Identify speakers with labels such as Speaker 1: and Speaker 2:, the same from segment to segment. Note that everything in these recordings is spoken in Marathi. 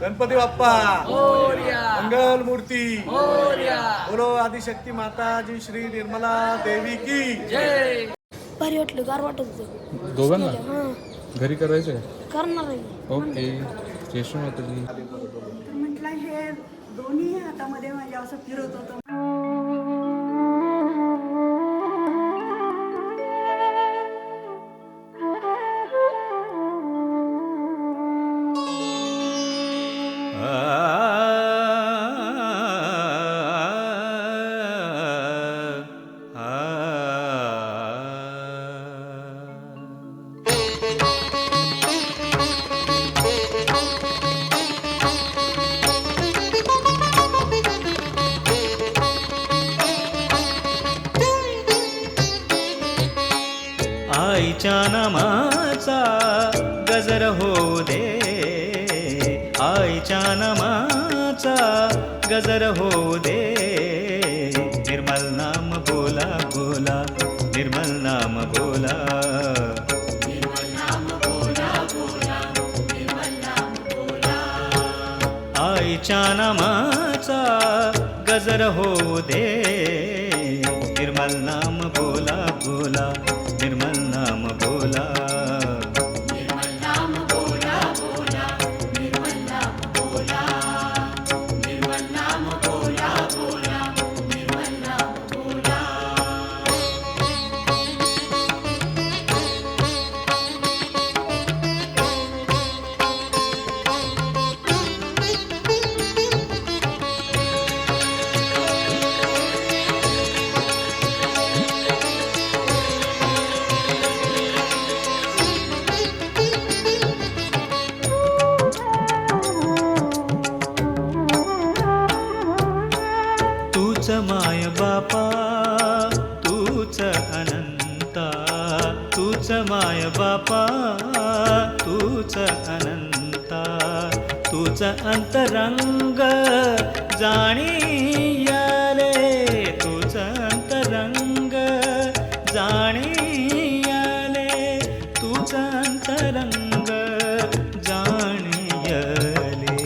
Speaker 1: गणपती बाप्पा.
Speaker 2: मोरया.
Speaker 1: मंगल मूर्ती
Speaker 2: मोरया.
Speaker 1: बोलो आदिशक्ती माताजी श्री निर्मला देवी की.
Speaker 2: जय.
Speaker 3: भारी वाटलं गार वाटत होतं.
Speaker 4: दोघांना?
Speaker 3: हां.
Speaker 4: घरी करायचं
Speaker 3: करणार आहे.
Speaker 4: ओके.
Speaker 5: म्हटलं हे दोन्ही हातामध्ये माझ्या असं फिरत होतं.
Speaker 6: गजर हो दे. निर्मल नाम बोला बोला. निर्मल नाम बोला. आईच्या नामाचा गजर हो दे. निर्मल नाम अंतरंग जाणीयाले तुझ अंतरंग जाणीयाले तुझ अंतरंग जाणीयले.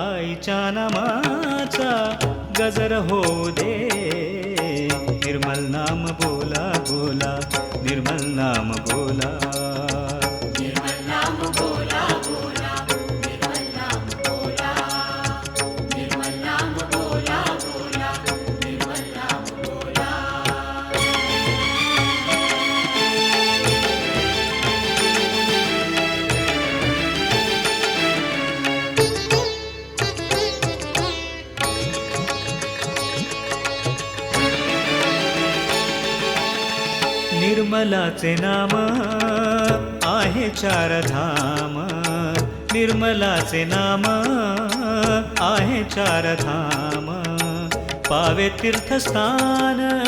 Speaker 6: आईच्या नामाचा गजर हो दे. निर्मलाचे नाम आहे चार धाम निर्मलाचे नाम आहे चार धाम पावे तीर्थस्थान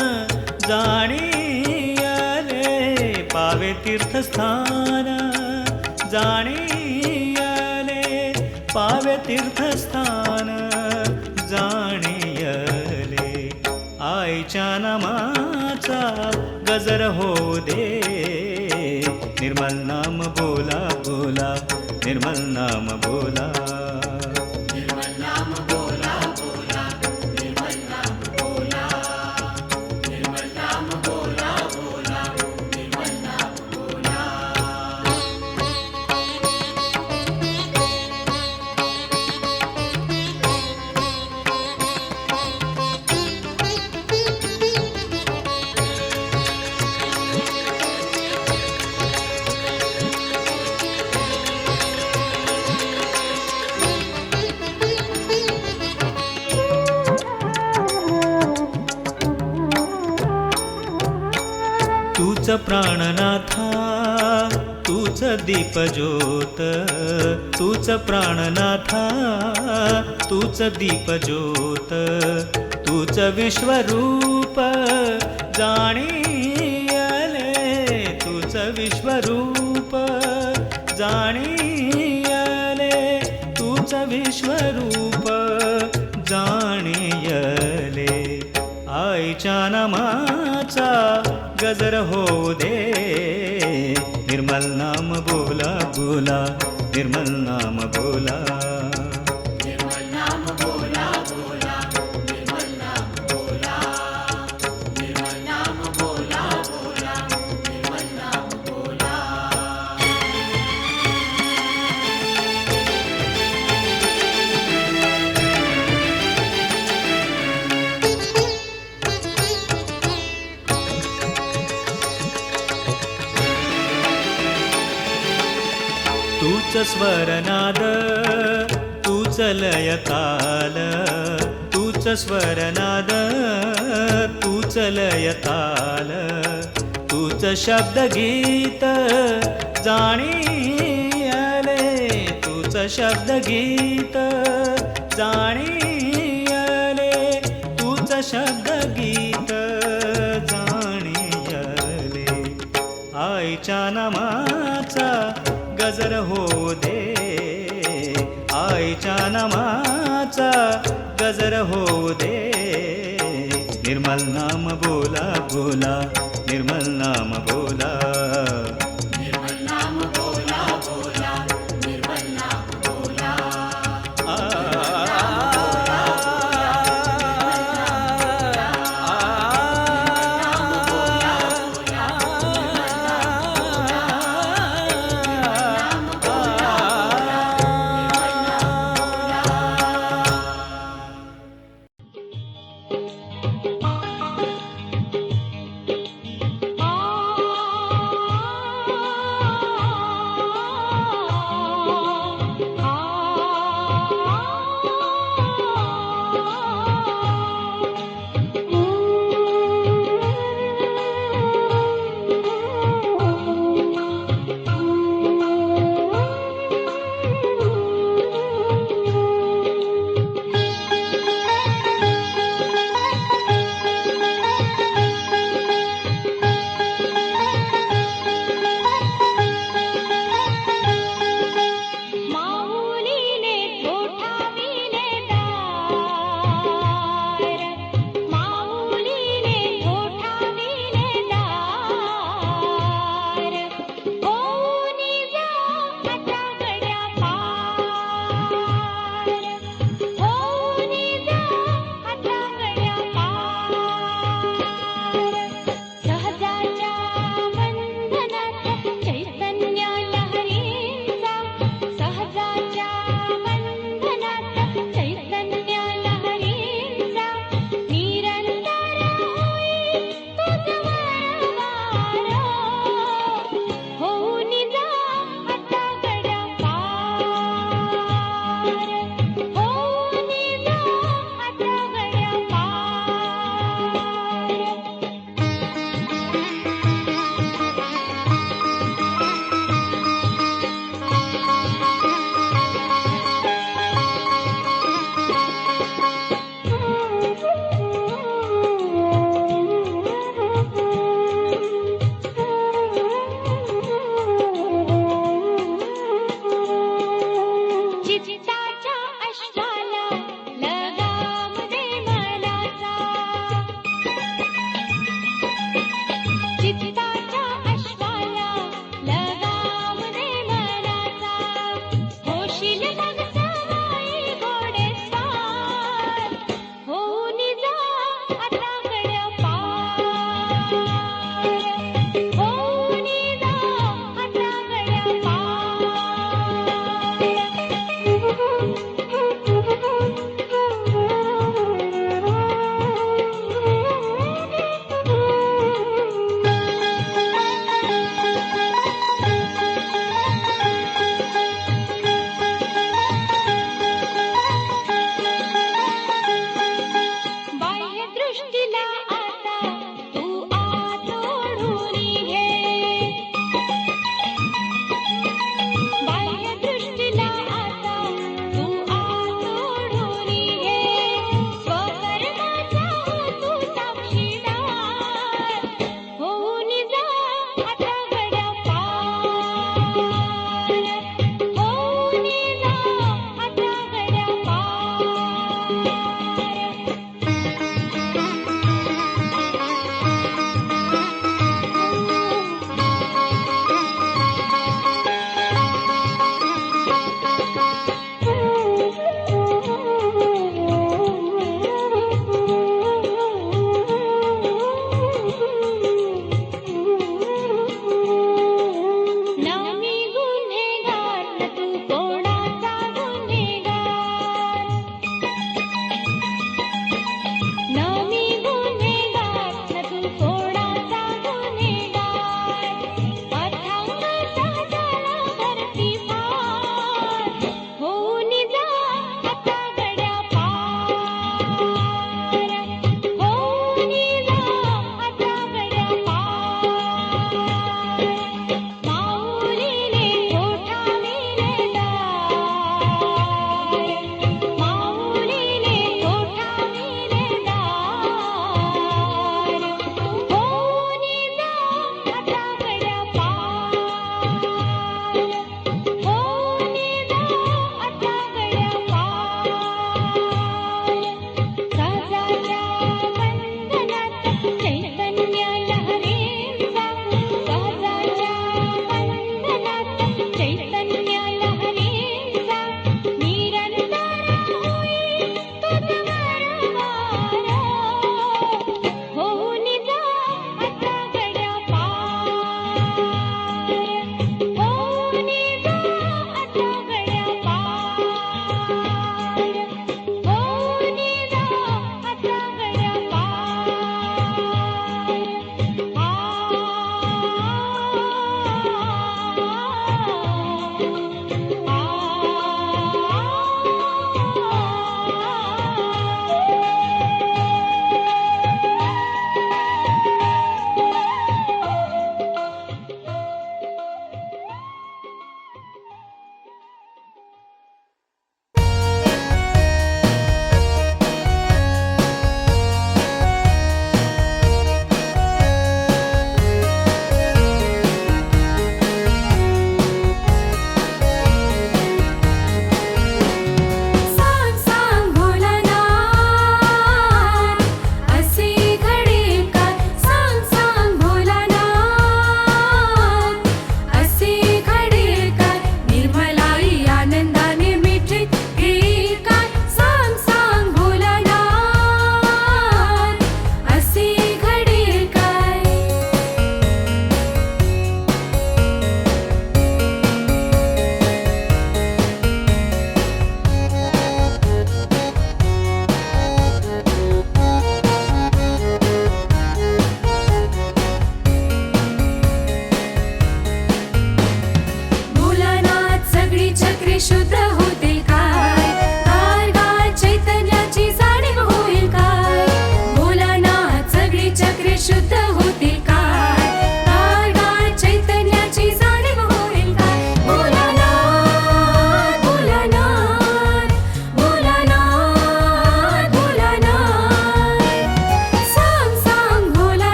Speaker 6: जाणीयाले. पावे तीर्थस्थान जाणीयाले. पावे तीर्थस्थान जाणीयले. आईच्या नामाचा गजर हो दे। निर्मल नाम बोला बोला। निर्मल नाम बोला। प्राणनाथा तूच दीपज्योत तूच प्राणनाथा तूच दीपज्योत तूच विश्वरूप जाणीयले तूच विश्वरूप जाणी गजर हो दे. निर्मल नाम बोला बोला. निर्मल नाम स्वरनाद तूच लय ताल तूच स्वरनाद तूच लय ताल. तूच शब्द गीत जाणीयले तूच शब्द गीत जाणीयले तूच शब्द गीत जाणीयले. आईच्या नमा गजर हो दे. आईच्या नामाचा गजर हो दे. निर्मल नाम बोला बोला. निर्मल नाम बोला.